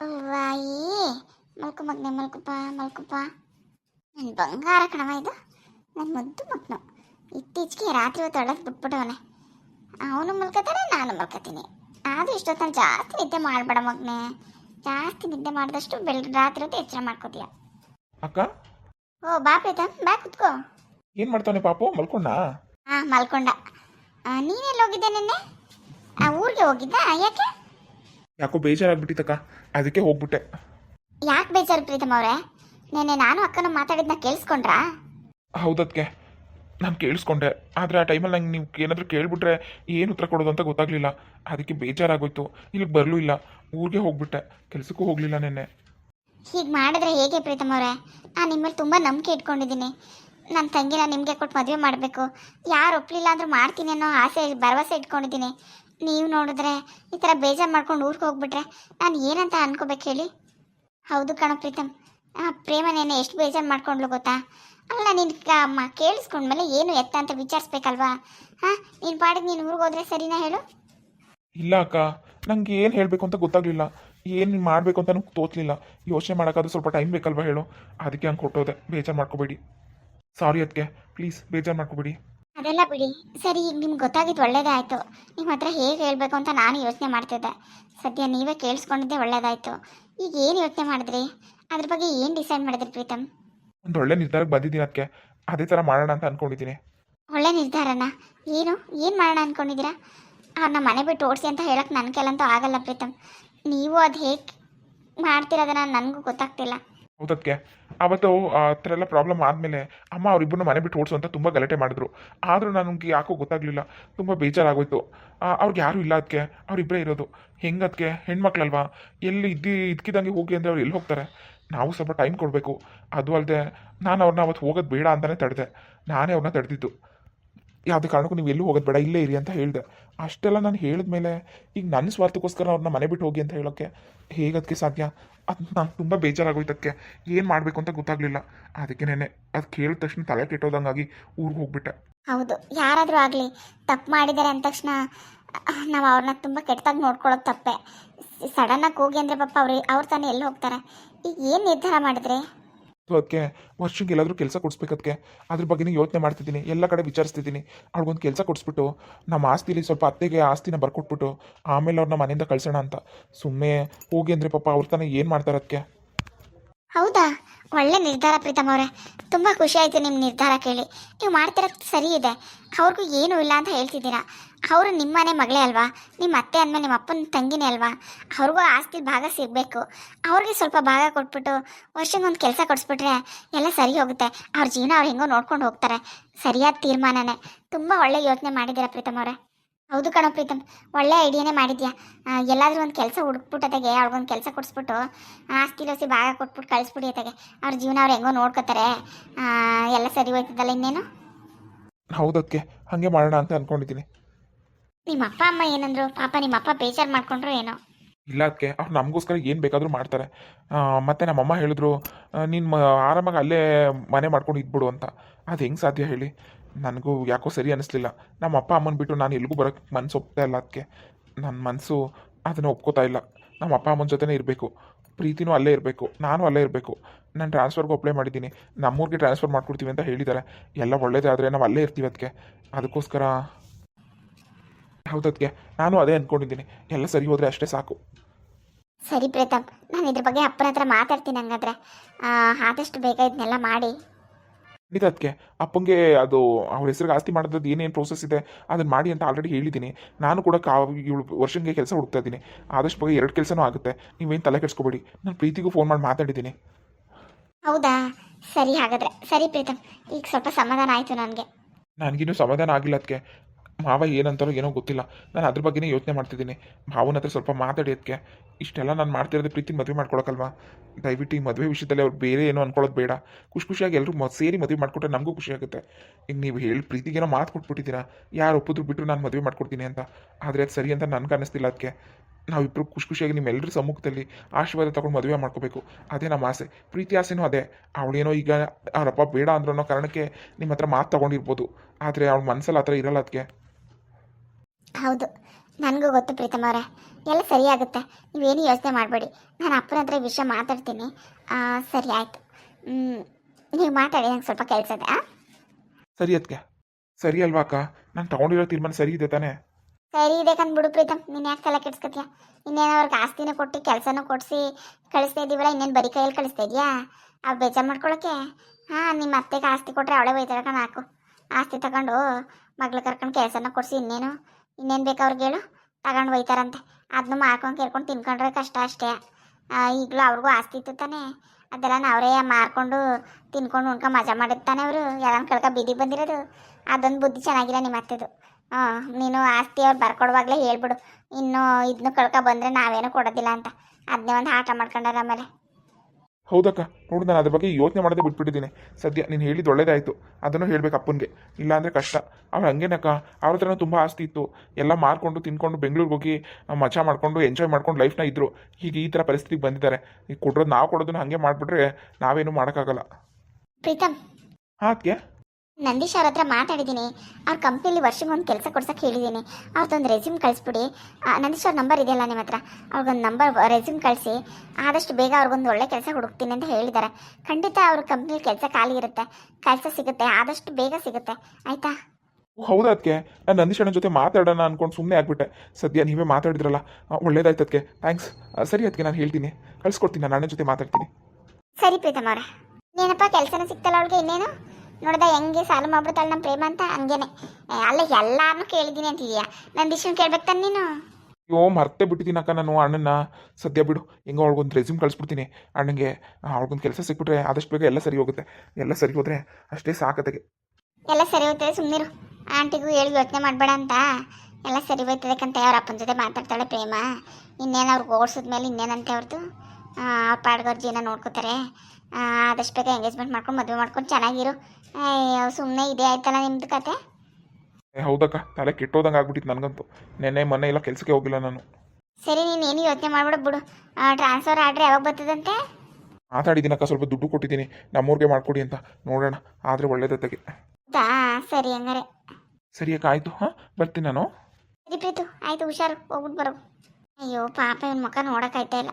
Y ಮಲ್ಕು ಮಗ್ನೆ ಮಲ್ಕುಪ್ಪ ಮಲ್ಕುಪ್ಪ ನನ್ನ ಬಂಗಾರ ಕಣವ ಇದು. ನನ್ನ ಮುದ್ದು ಮಗ್ನು. ಇತ್ತೀಚೆಗೆ ರಾತ್ರಿ ಹೊತ್ತು ಒಳಗೆ ಬಿಟ್ಬಿಟ್ಟವನೆ. ಅವನು ಮಲ್ಕೋತಾನೆ ನಾನು ಮಲ್ಕೋತೀನಿ. ಆದರೂ ಇಷ್ಟೊತ್ತನ ಜಾಸ್ತಿ ನಿದ್ದೆ ಮಾಡಬೇಡ ಮಗ್ನೆ. ಜಾಸ್ತಿ ನಿದ್ದೆ ಮಾಡಿದಷ್ಟು ಬೆಳ ರಾತ್ರಿ ಹೊತ್ತು ಎಚ್ಚರ ಮಾಡ್ಕೋತೀಯ. ಅಕ್ಕ? ಓ ಬಾ ಪ್ರೀತಮ್ ಬಾ ಕುತ್ಕೋ. ಏನು ಮಾಡ್ತಾನೆ ಪಾಪು? ಮಲ್ಕೊಂಡ? ಹಾಂ ಮಲ್ಕೊಂಡ. ನೀನೆಲ್ಲಿ ಹೋಗಿದ್ದೆ ನಿನ್ನೆ? ಆ ಊರಿಗೆ ಹೋಗಿದ್ದ? ಯಾಕೆ? ಯಾಕೋ ಬೇಜಾರಾಗ್ಬಿಟ್ಟಿತ್ತಕ್ಕ. ಅದಕ್ಕೆ ಹೋಗ್ಬಿಟ್ಟೆ. ಯಾಕೆ ಬೇಜಾರು ಪ್ರೀತಮ್ ಅವರೇ? ನೆನ್ನೆ ನಾನು ಅಕ್ಕನ ಮಾತಾಡಿದ್ನ ಕೇಳಿಸ್ಕೊಂಡ್ರಾ? ಹೌದದ್ಕೆ. ನಾನು ಕೇಳಿಸ್ಕೊಂಡೆ. ಆದರೆ ಆ ಟೈಮಲ್ಲಿ ನಂಗೆ ನೀವು ಏನಾದರೂ ಕೇಳಿಬಿಟ್ರೆ ಏನು ಉತ್ತರ ಕೊಡೋದು ಅಂತ ಗೊತ್ತಾಗಲಿಲ್ಲ. ಅದಕ್ಕೆ ಬೇಜಾರಾಗೋಯ್ತು. ಇಲ್ಲಿಗೆ ಬರಲೂ ಇಲ್ಲ. ಊರಿಗೆ ಹೋಗ್ಬಿಟ್ಟೆ. ಕೆಲಸಕ್ಕೂ ಹೋಗಲಿಲ್ಲ ನೆನ್ನೆ. ಹೀಗೆ ಮಾಡಿದ್ರೆ ಹೇಗೆ ಪ್ರೀತಮ್ ಅವರೇ? ನಾನು ನಿಮ್ಮಲ್ಲಿ ತುಂಬ ನಂಬಿಕೆ ಇಟ್ಕೊಂಡಿದ್ದೀನಿ. ನನ್ನ ತಂಗಿನ ನಿಮಗೆ ಕೊಟ್ಟು ಮದುವೆ ಮಾಡಬೇಕು. ಯಾರು ಒಪ್ಪಲಿಲ್ಲ ಅಂದ್ರೂ ಮಾಡ್ತೀನಿ ಅನ್ನೋ ಆಸೆ ಭರವಸೆ ಇಟ್ಕೊಂಡಿದ್ದೀನಿ. ನೀವು ನೋಡಿದ್ರೆ ಈ ಥರ ಬೇಜಾರು ಮಾಡ್ಕೊಂಡು ಊರಿಗೆ ಹೋಗ್ಬಿಟ್ರೆ ನಾನು ಏನಂತ ಅನ್ಕೋಬೇಕು ಹೇಳಿ? ಹೌದು ಕಣ ಪ್ರೀತಮ್. ಆ ಪ್ರೇಮ ನೆನ್ನೆ ಎಷ್ಟು ಬೇಜಾರು ಮಾಡ್ಕೊಂಡ್ಲು ಗೊತ್ತಾ? ಅಲ್ಲ, ನೀನು ಅಮ್ಮ ಕೇಳಿಸ್ಕೊಂಡ್ಮೇಲೆ ಏನು ಎತ್ತ ಅಂತ ವಿಚಾರಿಸ್ಬೇಕಲ್ವಾ? ಹಾಂ, ನೀನು ಪಾಡಿಗೆ ನೀನು ಊರಿಗೆ ಹೋದ್ರೆ ಸರಿನಾ ಹೇಳು? ಇಲ್ಲ ಅಕ್ಕ, ನಂಗೆ ಏನು ಹೇಳಬೇಕು ಅಂತ ಗೊತ್ತಾಗಲಿಲ್ಲ. ಏನು ಮಾಡಬೇಕು ಅಂತಲೂ ತೋಚಲಿಲ್ಲ. ಯೋಚನೆ ಮಾಡೋಕ್ಕಾದ್ರೂ ಸ್ವಲ್ಪ ಟೈಮ್ ಬೇಕಲ್ವಾ ಹೇಳು? ಅದಕ್ಕೆ ಹಂಗೆ ಕೊಟ್ಟೋದೆ. ಬೇಜಾರು ಮಾಡ್ಕೋಬೇಡಿ. ಸಾರಿ ಅದಕ್ಕೆ ಪ್ಲೀಸ್, ಬೇಜಾರು ಮಾಡ್ಕೋಬೇಡಿ. ಅದೆಲ್ಲ ಬಿಡಿ. ಸರಿ ಈಗ ನಿಮ್ಗೆ ಗೊತ್ತಾಗಿದ್ದು ಒಳ್ಳೇದೇ ಆಯಿತು. ನಿಮ್ಮ ಹತ್ರ ಹೇಗೆ ಹೇಳಬೇಕು ಅಂತ ನಾನು ಯೋಚನೆ ಮಾಡ್ತಿದ್ದೆ. ಸದ್ಯ ನೀವೇ ಕೇಳಿಸ್ಕೊಂಡಿದ್ದೆ ಒಳ್ಳೇದಾಯಿತು. ಈಗ ಏನು ಯೋಚನೆ ಮಾಡಿದ್ರಿ? ಅದ್ರ ಬಗ್ಗೆ ಏನು ಡಿಸೈಡ್ ಮಾಡಿದ್ರಿ ಪ್ರೀತಮ್? ಒಂದು ಒಳ್ಳೆ ನಿರ್ಧಾರಕ್ಕೆ ಬಂದಿದ್ದೀನಿ ಅದಕ್ಕೆ. ಅದೇ ಥರ ಮಾಡೋಣ ಅಂತ ಅಂದ್ಕೊಂಡಿದ್ದೀನಿ ಒಳ್ಳೆ ನಿರ್ಧಾರನ? ಏನು? ಏನು ಮಾಡೋಣ ಅಂದ್ಕೊಂಡಿದ್ದೀರಾ ಅವ್ರನ್ನ ಮನೆ ಬಿಟ್ಟು ಓಡಿಸಿ ಅಂತ ಹೇಳಕ್ಕೆ ನನ್ನ ಕೆಲಂತೂ ಆಗಲ್ಲ ಪ್ರೀತಮ್. ನೀವು ಅದು ಹೇಗೆ ಮಾಡ್ತಿರೋದನ್ನ ನನಗೂ ಗೊತ್ತಾಗ್ತಿಲ್ಲ. ಹೌದಕ್ಕೆ? ಆವತ್ತು, ಆ, ಥರ ಎಲ್ಲ ಪ್ರಾಬ್ಲಮ್ ಆದಮೇಲೆ ಅಮ್ಮ ಅವರಿಬ್ಬರನ್ನ ಮನೆ ಬಿಟ್ಟು ಓಡಿಸು ಅಂತ ತುಂಬ ಗಲಾಟೆ ಮಾಡಿದ್ರು. ಆದರೂ ನನಗೆ ಯಾಕೋ ಗೊತ್ತಾಗಲಿಲ್ಲ. ತುಂಬ ಬೇಜಾರಾಗೋಯ್ತು. ಅವ್ರಿಗೆ ಯಾರೂ ಇಲ್ಲ ಅದಕ್ಕೆ ಅವರಿಬ್ಬರೇ ಇರೋದು. ಹೆಂಗದಕ್ಕೆ ಹೆಣ್ಮಕ್ಳಲ್ವಾ? ಎಲ್ಲಿ ಇದ್ದು, ಇದ್ಕಿದಂಗೆ ಹೋಗಿ ಅಂದರೆ ಅವ್ರು ಎಲ್ಲಿ ಹೋಗ್ತಾರೆ? ನಾವು ಸ್ವಲ್ಪ ಟೈಮ್ ಕೊಡಬೇಕು. ಅದು ಅಲ್ಲದೆ ನಾನು ಅವ್ರನ್ನ ಅವತ್ತು ಹೋಗೋದು ಬೇಡ ಅಂತಲೇ ತಡೆದೆ. ನಾನೇ ಅವ್ರನ್ನ ತಡೆದಿದ್ದು. ಯಾವುದೇ ಕಾರಣಕ್ಕೂ ನೀವು ಎಲ್ಲೂ ಹೋಗೋದು ಬೇಡ, ಇಲ್ಲೇ ಇರಿ ಅಂತ ಹೇಳಿದೆ. ಅಷ್ಟೆಲ್ಲ ನಾನು ಹೇಳಿದ್ಮೇಲೆ ಈಗ ನನ್ನ ಸ್ವಾರ್ಥಕ್ಕೋಸ್ಕರ ಅವ್ರನ್ನ ಮನೆ ಬಿಟ್ಟು ಹೋಗಿ ಅಂತ ಹೇಳೋಕ್ಕೆ ಹೇಗದಕ್ಕೆ ಸಾಧ್ಯ? ಅದು ನಂಗೆ ತುಂಬ ಬೇಜಾರಾಗೋಯ್ತಕ್ಕೆ ಏನು ಮಾಡಬೇಕು ಅಂತ ಗೊತ್ತಾಗಲಿಲ್ಲ. ಅದಕ್ಕೆ ನೆನೆ ಅದು ಕೇಳಿದ ತಕ್ಷಣ ತಲೆ ಕೆಟ್ಟೋದಂಗಾಗಿ ಊರಿಗೆ ಹೋಗ್ಬಿಟ್ಟೆ. ಹೌದು, ಯಾರಾದರೂ ಆಗಲಿ, ತಪ್ಪು ಮಾಡಿದ್ದಾರೆ ಅಂದ ತಕ್ಷಣ, ನಾವು ಅವ್ರನ್ನ ತುಂಬ ಕೆಟ್ಟದಾಗಿ ನೋಡ್ಕೊಳ್ಳೋದು ತಪ್ಪೆ. ಸಡನ್ನಾಗಿ ಹೋಗಿ ಅಂದರೆ ಪಾಪ ಅವ್ರಿ, ಅವ್ರು ತಾನೇ ಎಲ್ಲಿ ಹೋಗ್ತಾರೆ? ಈಗ ಏನು ನಿರ್ಧಾರ ಮಾಡಿದ್ರಿ? ಸೊ ಅದಕ್ಕೆ ವರ್ಷಕ್ಕೆ ಎಲ್ಲಾದರೂ ಕೆಲಸ ಕೊಡಿಸ್ಬೇಕದಕ್ಕೆ ಅದ್ರ ಬಗ್ಗೆನೇ ಯೋಚನೆ ಮಾಡ್ತಿದ್ದೀನಿ, ಎಲ್ಲ ಕಡೆ ವಿಚಾರಿಸ್ತಿದ್ದೀನಿ. ಅವ್ಳಿಗೊಂದು ಕೆಲಸ ಕೊಡಿಸ್ಬಿಟ್ಟು, ನಮ್ಮ ಆಸ್ತಿಲಿ ಸ್ವಲ್ಪ ಅತ್ತೆಗೆ ಆಸ್ತಿನ ಬರ್ಕೊಟ್ಬಿಟ್ಟು, ಆಮೇಲೆ ಅವ್ರನ್ನ ಮನೆಯಿಂದ ಕಳ್ಸೋಣ ಅಂತ. ಸುಮ್ಮನೆ ಹೋಗಿ ಅಂದರೆ ಪಾಪ ಅವ್ರ ತಾನೇ ಏನು ಮಾಡ್ತಾರೆ ಅದಕ್ಕೆ ಹೌದಾ? ಒಳ್ಳೆ ನಿರ್ಧಾರ ಪ್ರೀತಮ್ ಅವರೇ. ತುಂಬ ಖುಷಿ ಆಯಿತು ನಿಮ್ಮ ನಿರ್ಧಾರ ಕೇಳಿ. ನೀವು ಮಾಡ್ತಿರೋದು ಸರಿ ಇದೆ. ಅವ್ರಿಗೂ ಏನೂ ಇಲ್ಲ ಅಂತ ಹೇಳ್ತಿದ್ದೀರಾ. ಅವರು ನಿಮ್ಮನೆ ಮಗಳೇ ಅಲ್ವಾ? ನಿಮ್ಮ ಅತ್ತೆ ಅಂದಮೇಲೆ ನಿಮ್ಮ ಅಪ್ಪನ ತಂಗಿನೇ ಅಲ್ವಾ? ಅವ್ರಿಗೂ ಆಸ್ತಿ ಭಾಗ ಸಿಗಬೇಕು. ಅವ್ರಿಗೆ ಸ್ವಲ್ಪ ಭಾಗ ಕೊಟ್ಬಿಟ್ಟು ವರ್ಷಕ್ಕೊಂದು ಕೆಲಸ ಕೊಡಿಸ್ಬಿಟ್ರೆ ಎಲ್ಲ ಸರಿ ಹೋಗುತ್ತೆ. ಅವ್ರ ಜೀವನ ಅವ್ರು ಹೆಂಗೋ ನೋಡ್ಕೊಂಡು ಹೋಗ್ತಾರೆ. ಸರಿಯಾದ ತೀರ್ಮಾನನೇ. ತುಂಬ ಒಳ್ಳೆ ಯೋಚನೆ ಮಾಡಿದ್ದೀರಾ ಪ್ರೀತಮ್ ಅವರೇ? ಹೌದು ಕಣೋ ಪ್ರೀತಮ್. ಒಳ್ಳೆ ಐಡಿಯಾನೇ ಮಾಡಿದ್ಯಾ? ಎಲ್ಲಾದರೂ ಒಂದು ಕೆಲಸ ಹುಡುಕ್ಬಿಟ್ಟತೆಗೆ, ಅವ್ರಿಗೊಂದು ಕೆಲಸ ಕೊಡಿಸ್ಬಿಟ್ಟು, ಆಸ್ತಿ ಲೋಸಿ ಭಾಗ ಕೊಟ್ಬಿಟ್ಟು ಕಳಿಸ್ಬಿಡಿ ಅತ್ತಾಗೆ ಅವ್ರ ಜೀವನ ಅವ್ರು ಹೆಂಗೋ ನೋಡ್ಕೋತಾರೆ. ಎಲ್ಲ ಸರಿ ಹೋಯ್ತದಲ್ಲ ಇನ್ನೇನು? ಹೌದಕ್ಕೆ ಹಾಗೆ ಮಾಡೋಣ ಅಂತ ಅಂದ್ಕೊಂಡಿದ್ದೀನಿ ನಿಮ್ಮ ಅಪ್ಪ ಅಮ್ಮ ಏನಂದ್ರು ಪಾಪ ನಿಮ್ಮ ಅಪ್ಪ ಬೇಜಾರ್ ಮಾಡ್ಕೊಂಡ್ರು ಏನೋ. ಇಲ್ಲ ಅದಕ್ಕೆ ಅವ್ರು ನಮಗೋಸ್ಕರ ಏನು ಬೇಕಾದರೂ ಮಾಡ್ತಾರೆ. ಆ, ಮತ್ತೆ ನಮ್ಮಮ್ಮ ಹೇಳಿದ್ರು ನೀನು ಆರಾಮಾಗಿ ಅಲ್ಲೇ ಮನೆ ಮಾಡ್ಕೊಂಡು ಇದ್ಬಿಡು ಅಂತ. ಅದು ಹೆಂಗೆ ಸಾಧ್ಯ ಹೇಳಿ? ನನಗೂ ಯಾಕೋ ಸರಿ ಅನ್ನಿಸ್ಲಿಲ್ಲ ನಮ್ಮ ಅಪ್ಪ ಅಮ್ಮನ ಬಿಟ್ಟು ನಾನು ಎಲ್ಲಿಗೂ ಬರೋಕ್ಕೆ ಮನಸ್ಸು ಒಪ್ತಾ ಇಲ್ಲ ಅದಕ್ಕೆ ನನ್ನ ಮನಸ್ಸು ಅದನ್ನು ಒಪ್ಕೋತಾ ಇಲ್ಲ. ನಮ್ಮ ಅಪ್ಪ ಅಮ್ಮನ ಜೊತೆನೇ ಇರಬೇಕು. ಪ್ರೀತಿನೂ ಅಲ್ಲೇ ಇರಬೇಕು. ನಾನು ಅಲ್ಲೇ ಇರಬೇಕು. ನಾನು ಟ್ರಾನ್ಸ್ಫರ್ಗೆ ಅಪ್ಲೈ ಮಾಡಿದ್ದೀನಿ. ನಮ್ಮೂರಿಗೆ ಟ್ರಾನ್ಸ್ಫರ್ ಮಾಡ್ಕೊಡ್ತೀವಿ ಅಂತ ಹೇಳಿದ್ದಾರೆ. ಎಲ್ಲ ಒಳ್ಳೇದೇ ಆದರೆ ನಾವು ಅಲ್ಲೇ ಇರ್ತೀವಿ ಅದಕ್ಕೆ ಅದಕ್ಕೋಸ್ಕರ ಹೌದದಕ್ಕೆ ನಾನು ಅದೇ ಅನ್ಕೊಂಡಿದ್ದೀನಿ. ಎಲ್ಲ ಸರಿ ಹೋದರೆ ಅಷ್ಟೇ ಸಾಕು. ಸರಿ ಪ್ರತಾಪ್ ನಾನು ಇದ್ರ ಬಗ್ಗೆ ಅಪ್ಪನ ಹತ್ರ ಮಾತಾಡ್ತೀನಿ ಹಂಗಾದ್ರೆ. ಆ, ಆದಷ್ಟು ಬೇಗ ಇದನ್ನೆಲ್ಲ ಮಾಡಿ. ಖಂಡಿತ ಅದಕ್ಕೆ ಅಪ್ಪಂಗೆ ಅದು ಅವ್ರ ಹೆಸರಿಗೆ ಆಸ್ತಿ ಮಾಡೋದು ಏನೇನು ಪ್ರೋಸೆಸ್ ಇದೆ ಅದನ್ನು ಮಾಡಿ ಅಂತ ಆಲ್ರೆಡಿ ಹೇಳಿದ್ದೀನಿ. ನಾನು ಕೂಡ ಕಾ ಇವಳು ವರ್ಷನ್ಗೆ ಕೆಲಸ ಹುಡುಕ್ತಾ ಇದ್ದೀನಿ. ಆದಷ್ಟು ಬೇಗ ಎರಡು ಕೆಲಸನೂ ಆಗುತ್ತೆ. ನೀವೇನು ತಲೆ ಕೆಡಿಸ್ಕೋಬೇಡಿ. ನಾನು ಪ್ರೀತಿಗೂ ಫೋನ್ ಮಾಡಿ ಮಾತಾಡಿದ್ದೀನಿ. ಹೌದಾ? ಸರಿ ಹಾಗಾದ್ರೆ. ಸರಿ ಪ್ರೀತಮ್ ಈಗ ಸ್ವಲ್ಪ ಸಮಾಧಾನ ಆಯಿತು ನನಗೆ. ನನಗಿನ್ನೂ ಸಮಾಧಾನ ಆಗಿಲ್ಲ ಅದಕ್ಕೆ ಮಾವ ಏನಂತಾರೋ ಏನೋ ಗೊತ್ತಿಲ್ಲ. ನಾನು ಅದ್ರ ಬಗ್ಗೆನೇ ಯೋಚನೆ ಮಾಡ್ತಿದ್ದೀನಿ. ಮಾವನ ಹತ್ರ ಸ್ವಲ್ಪ ಮಾತಾಡಿ ಅದಕ್ಕೆ ಇಷ್ಟೆಲ್ಲ ನಾನು ಮಾಡ್ತಿರೋದು ಪ್ರೀತಿ ಮದುವೆ ಮಾಡ್ಕೊಳಕ್ಕಲ್ವಾ ದಯವಿಟ್ಟು ಈ ಮದುವೆ ವಿಷಯದಲ್ಲಿ ಅವ್ರು ಬೇರೆ ಏನೋ ಅನ್ಕೊಳ್ಳೋದು ಬೇಡ. ಖುಷಿ ಖುಷಿಯಾಗಿ ಎಲ್ಲರೂ ಸೇರಿ ಮದುವೆ ಮಾಡಿಕೊಟ್ರೆ ನಮಗೂ ಖುಷಿ ಆಗುತ್ತೆ. ಈಗ ನೀವು ಹೇಳಿ ಪ್ರೀತಿಗೇನೋ ಮಾತು ಕೊಟ್ಬಿಟ್ಟಿದ್ದೀರಾ? ಯಾರು ಒಪ್ಪಿದ್ರು ಬಿಟ್ಟರು ನಾನು ಮದುವೆ ಮಾಡ್ಕೊಡ್ತೀನಿ ಅಂತ. ಆದರೆ ಅದು ಸರಿ ಅಂತ ನನಗೆ ಅನ್ನಿಸ್ತಿಲ್ಲ ಅದಕ್ಕೆ ನಾವಿಬ್ಬರು ಖುಷಿ ಖುಷಿಯಾಗಿ ನಿಮ್ಮೆಲ್ಲರ ಸಮ್ಮುಖದಲ್ಲಿ ಆಶೀರ್ವಾದ ತಗೊಂಡು ಮದುವೆ ಮಾಡ್ಕೋಬೇಕು. ಅದೇ ನಮ್ಮ ಆಸೆ. ಪ್ರೀತಿ ಆಸೆನೂ ಅದೇ. ಅವಳೇನೋ ಈಗ ಅವರಪ್ಪ ಬೇಡ ಅಂದ್ರೆ ಅನ್ನೋ ಕಾರಣಕ್ಕೆ ನಿಮ್ಮ ಹತ್ರ ಮಾತು ತೊಗೊಂಡಿರ್ಬೋದು. ಆದರೆ ಅವಳ ಮನಸ್ಸಲ್ಲಿ ಆ ಥರ ಇರಲ್ಲ ಅದಕ್ಕೆ ಹೌದು. ನನಗೂ ಗೊತ್ತು ಪ್ರೀತಮ್ ಅವರೇ. ಎಲ್ಲ ಸರಿಯಾಗುತ್ತೆ. ನೀವೇನು ಯೋಚನೆ ಮಾಡಬೇಡಿ. ನಾನು ಅಪ್ಪನ ಹತ್ರ ವಿಷಯ ಮಾತಾಡ್ತೀನಿ. ಸರಿ ಆಯಿತು. ನೀವು ಮಾತಾಡಿ ನಂಗೆ ಸ್ವಲ್ಪ ಕೆಲಸ ಇದೆ? ಸರಿ ಅದಕ್ಕೆ ಸರಿ ಅಲ್ವಾ ಅಕ್ಕ? ನಾನು ತಗೊಂಡಿರೋ ತೀರ್ಮಾನ ಸರಿ ಇದೆ ತಾನೇ? ಸರಿ ಇದೆ ಕಂದ್ಬಿಡು ಪ್ರೀತಮ್. ನೀನು ಯಾಕೆ ತಲೆ ಕೆಡ್ಸ್ಕೊತೀಯ? ಇನ್ನೇನು ಅವ್ರಿಗೆ ಆಸ್ತಿನೂ ಕೊಟ್ಟು ಕೆಲಸನೂ ಕೊಡಿಸಿ ಕಳಿಸ್ತಾ ಇದ್ದೀವಲ್ಲ ಇನ್ನೇನು ಬರೀ ಕೈಯಲ್ಲಿ ಕಳಿಸ್ತಾ ಇದೆಯಾ? ಅವ್ರು ಬೇಜಾರು ಮಾಡ್ಕೊಳಕ್ಕೆ? ಹಾಂ ನಿಮ್ಮ ಅತ್ತೆಗೆ ಆಸ್ತಿ ಕೊಟ್ಟರೆ ಅವಳೇ ಒಯ್ತಾಳೆ ಕಣ ಹಾಕು. ಆಸ್ತಿ ತಗೊಂಡು ಮಗ್ಳು ಕರ್ಕೊಂಡು ಕೆಲಸನ ಕೊಡಿಸಿ ಇನ್ನೇನು? ಇನ್ನೇನು ಬೇಕು ಅವ್ರಿಗೆ ಹೇಳು? ತಗೊಂಡು ಒಯ್ತಾರಂತೆ ಅದನ್ನು ಮಾರ್ಕೊಂಡು ಕೇಳ್ಕೊಂಡು ತಿನ್ಕೊಂಡ್ರೆ ಕಷ್ಟ ಅಷ್ಟೇ. ಈಗಲೂ ಅವ್ರಿಗೂ ಆಸ್ತಿ ಇತ್ತು ತಾನೇ. ಅದೆಲ್ಲ ಅವರೇ ಮಾರ್ಕೊಂಡು ತಿನ್ಕೊಂಡು ಉಣ್ಕೊಂಡು ಮಜಾ ಮಾಡಿರ್ತಾನೆ ಅವರು. ಯಾರನ್ನ ಕಳ್ಕೊ ಬೀದಿ ಬಂದಿರೋದು. ಅದೊಂದು ಬುದ್ಧಿ ಚೆನ್ನಾಗಿಲ್ಲ ನಿಮ್ಮ ಅತ್ತೆದು ಹಾಂ ನೀನು ಆಸ್ತಿ ಅವ್ರು ಬರ್ಕೊಡುವಾಗಲೇ ಹೇಳ್ಬಿಡು. ಇನ್ನು ಇದನ್ನು ಕಳ್ಕೊ ಬಂದರೆ ನಾವೇನು ಕೊಡೋದಿಲ್ಲ ಅಂತ. ಅದನ್ನೇ ಒಂದು ಆಟ ಮಾಡ್ಕೊಂಡಾರ ಆಮೇಲೆ. ಹೌದಕ್ಕ ನೋಡು ನಾನು ಅದ್ರ ಬಗ್ಗೆ ಯೋಚನೆ ಮಾಡದೆ ಬಿಟ್ಬಿಟ್ಟಿದ್ದೀನಿ. ಸದ್ಯ ನೀನು ಹೇಳಿದ್ದು ಒಳ್ಳೇದಾಯಿತು. ಅದನ್ನು ಹೇಳ್ಬೇಕು ಅಪ್ಪನಿಗೆ. ಇಲ್ಲಾಂದರೆ ಕಷ್ಟ. ಅವ್ರು ಹಂಗೇನಕ್ಕ ಅವ್ರ ಹತ್ರನೂ ತುಂಬ ಆಸ್ತಿ ಇತ್ತು. ಎಲ್ಲ ಮಾರ್ಕೊಂಡು ತಿನ್ಕೊಂಡು ಬೆಂಗಳೂರಿಗೆ ಹೋಗಿ ಮಜಾ ಮಾಡ್ಕೊಂಡು ಎಂಜಾಯ್ ಮಾಡ್ಕೊಂಡು ಲೈಫ್ನ ಇದ್ದರು ಈಗ ಈ ಥರ ಪರಿಸ್ಥಿತಿಗೆ ಬಂದಿದ್ದಾರೆ. ಈಗ ಕೊಡೋದು ನಾವು ಕೊಡೋದನ್ನ ಹಾಗೆ ಮಾಡಿಬಿಟ್ರೆ ನಾವೇನು ಮಾಡೋಕ್ಕಾಗಲ್ಲ. ಪ್ರೀತಮ್. ಹಾಂ ಅದಕ್ಕೆ ನಂದೀಶ್ ಅವ್ರ ಹತ್ರ ಮಾತಾಡಿದ್ದೀನಿ. ಅವ್ರ ಕಂಪ್ನಿಲಿ ವರ್ಷಕ್ಕೆ ಒಂದು ಕೆಲಸ ಕೊಡ್ಸಕ್ಕೆ ಹೇಳಿದ್ದೀನಿ. ಅವ್ರದ್ದೊಂದು ರೆಸ್ಯೂಮ್ ಕಳಿಸ್ಬಿಡಿ. ನಂದೀಶ್ ಅವ್ರ ನಂಬರ್ ಇದೆಯಲ್ಲ ನಿಮ್ಮ ಹತ್ರ? ಅವ್ರಿಗೊಂದು ನಂಬರ್ ರೆಸ್ಯೂಮ್ ಕಳಿಸಿ. ಆದಷ್ಟು ಬೇಗ ಅವ್ರಿಗೊಂದು ಒಳ್ಳೆ ಕೆಲಸ ಹುಡುಕ್ತೀನಿ ಅಂತ ಹೇಳಿದ್ದಾರೆ ಖಂಡಿತ ಅವ್ರ ಕಂಪ್ನಿಲಿ ಕೆಲಸ ಖಾಲಿ ಇರುತ್ತೆ. ಕೆಲಸ ಸಿಗುತ್ತೆ. ಆದಷ್ಟು ಬೇಗ ಸಿಗುತ್ತೆ. ಆಯಿತಾ? ಹೌದಾ ಅದಕ್ಕೆ ನಾನು ನಂದೀಶ್ ಅಣ್ಣನ ಜೊತೆ ಮಾತಾಡೋಣ ಅನ್ಕೊಂಡು ಸುಮ್ಮನೆ ಆಗ್ಬಿಟ್ಟೆ. ಸದ್ಯ ನೀವೇ ಮಾತಾಡಿದ್ರಲ್ಲ. ಒಳ್ಳೇದಾಯ್ತು ಅದಕ್ಕೆ ಥ್ಯಾಂಕ್ಸ್. ಸರಿ ಅದಕ್ಕೆ ನಾನು ಹೇಳ್ತೀನಿ. ಕಳಿಸ್ಕೊಡ್ತೀನಿ. ನಾನು ಅಣ್ಣನ ಜೊತೆ ಮಾತಾಡ್ತೀನಿ. ಸರಿ ಪ್ರೀತಮ್ ಅವರೇ. ಏನಪ್ಪ ಕೆಲಸನ ಸಿಗ್ತಲ್ಲ ಅವಳಿಗೆ ಇನ್ನೇನು? ನೋಡ್ದ ಹೆಂಗೆ ಸಾಲು ಮಾಡ್ಬಿಡ್ತಾಳೆ ನಮ್ಮ ಪ್ರೇಮ ಅಂತ? ಹಂಗೇನೆ. ಅಲ್ಲ ಎಲ್ಲಾರನು ಕೇಳಿದ್ದೀನಿ ಅಂತಿದೀಯಾ. ನಂದೀಶನ್ ಕೇಳ್ಬೇಕು ತಾನೆ ನೀನು? ಅಯ್ಯೋ ಮರ್ತೇ ಬಿಟ್ಟಿದ್ದೀನಿ ಅಕ್ಕ ನಾನು ಅಣ್ಣನ ಸದ್ಯ ಬಿಡು ಹೆಂಗೋ ಅವಳಿಗೊಂದು ರೆಸ್ಯೂಮ್ ಕಳಿಸ್ಬಿಡ್ತೀನಿ. ಅಣ್ಣಂಗೆ ಅವಳಿಗೊಂದು ಕೆಲಸ ಸಿಕ್ಬಿಟ್ರೆ ಆದಷ್ಟು ಬೇಗ ಎಲ್ಲ ಸರಿ ಹೋಗುತ್ತೆ. ಎಲ್ಲ ಸರಿ ಹೋದ್ರೆ ಅಷ್ಟೇ ಸಾಕತೆಗೆ ಎಲ್ಲ ಸರಿ ಹೋಗ್ತದೆ ಸುಮ್ಮನಿರು ಆಂಟಿಗೂ ಹೇಳಿ ಯೋಚನೆ ಮಾಡಬೇಡ ಅಂತ. ಎಲ್ಲ ಸರಿ ಹೋಯ್ತದಕ್ಕಂತ ಕಂತೆ ಅವ್ರ ಅಪ್ಪನ ಜೊತೆ ಮಾತಾಡ್ತಾಳೆ ಪ್ರೇಮ. ಇನ್ನೇನು ಅವ್ರಿಗೆ ಓಡಿಸಿದ್ಮೇಲೆ ಇನ್ನೇನಂತೆ ಅವ್ರದ್ದು ಅವ್ರ ಪಾಡ್ಗವ್ರ ಜೀವನ ನೋಡ್ಕೋತಾರೆ. ಆದಷ್ಟು ಬೇಗ ಎಂಗೇಜ್ಮೆಂಟ್ ಮಾಡ್ಕೊಂಡು ಮದುವೆ ಮಾಡ್ಕೊಂಡು ಚೆನ್ನಾಗಿರು. ಸುಮ್ಮನೆ ಇದೇ ಆಯ್ತಲ್ಲ ನಿಮ್ದು ಕತೆ? ಏ, ಹೌದಕ್ಕ ತಲೆ ಕೆಟ್ಟೋದಂಗೆ ಆಗ್ಬಿಟ್ಟಿತ್ತು ನನಗಂತೂ. ನೆನ್ನೆ ಮೊನ್ನೆ ಇಲ್ಲ ಕೆಲಸಕ್ಕೆ ಹೋಗಿಲ್ಲ ನಾನು. ಸರಿ ನೀನು ಏನು ಯೋಚನೆ ಮಾಡ್ಬಿಡು ಬಿಡು. ಟ್ರಾನ್ಸ್ಫರ್ ಆರ್ಡ್ರ್ ಯಾವಾಗ ಬರ್ತದಂತೆ? ಮಾತಾಡಿದ್ದೀನಕ್ಕ ಸ್ವಲ್ಪ ದುಡ್ಡು ಕೊಟ್ಟಿದ್ದೀನಿ. ನಮ್ಮೂರಿಗೆ ಮಾಡ್ಕೊಡಿ ಅಂತ. ನೋಡೋಣ ಆದರೆ ಒಳ್ಳೇದತ್ತಗೆ ಹೌದಾ? ಸರಿ ಹಂಗಾರೆ. ಸರಿ ಅಕ್ಕ ಆಯಿತು ಹಾಂ? ಬರ್ತೀನಿ ನಾನು. ಸರಿ ಪ್ರೀತು ಆಯ್ತು ಹುಷಾರು. ಹೋಗ್ಬಿಟ್ಟು ಬರೋ ಅಯ್ಯೋ ಪಾಪ ಇವನ್ ಮುಖ ನೋಡೋಕ್ಕಾಯ್ತಾ ಇಲ್ಲ.